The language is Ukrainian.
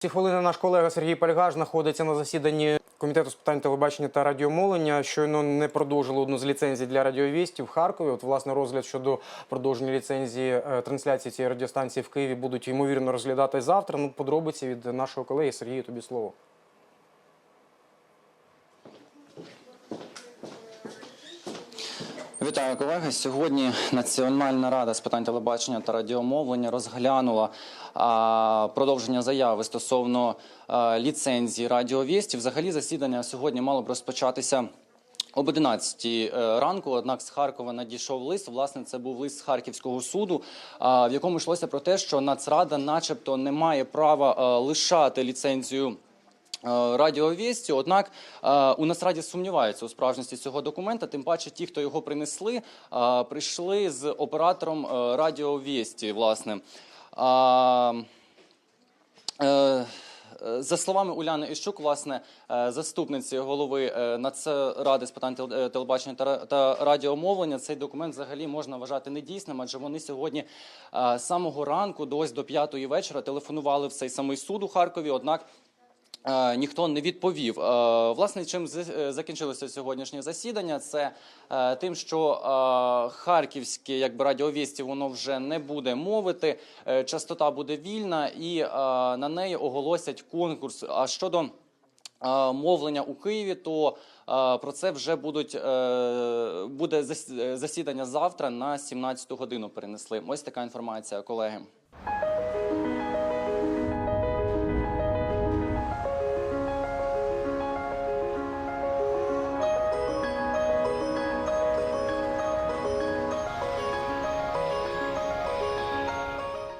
Ці хвилини наш колега Сергій Пальгаш знаходиться на засіданні комітету з питань телебачення та радіомовлення. Щойно не продовжили одну з ліцензій для радіовістів в Харкові. От власне розгляд щодо продовження ліцензії е, трансляції цієї радіостанції в Києві будуть ймовірно розглядати завтра. Ну, подробиці від нашого колеги Сергія. Тобі слово. Вітаю колеги. Сьогодні Національна рада з питань телебачення та радіомовлення розглянула а, продовження заяви стосовно а, ліцензії радіовісті. Взагалі засідання сьогодні мало б розпочатися. Об 11 ранку, однак з Харкова надійшов лист. Власне, це був лист з Харківського суду, в якому йшлося про те, що Нацрада, начебто, не має права а, лишати ліцензію. Е, Радіовісті, однак е, у Нацраді сумніваються у справжності цього документа. Тим паче, ті, хто його принесли, е, прийшли з оператором Радіовісті. Власне. За словами Уляни Іщук, власне, заступниці голови Нацради з питань тел- телебачення та ра- радіомовлення, цей документ взагалі можна вважати недійсним, адже вони сьогодні з самого ранку до до п'ятої вечора телефонували в цей самий суд у Харкові. Однак Ніхто не відповів. Е, Власне, чим е, закінчилося сьогоднішнє засідання? Це е, тим, що е, харківське якби радіовісті воно вже не буде мовити. е, Частота буде вільна, і е, на неї оголосять конкурс. А щодо е, мовлення у Києві, то е, про це вже будуть е, буде засідання завтра на 17 годину. Перенесли. Ось така інформація, колеги.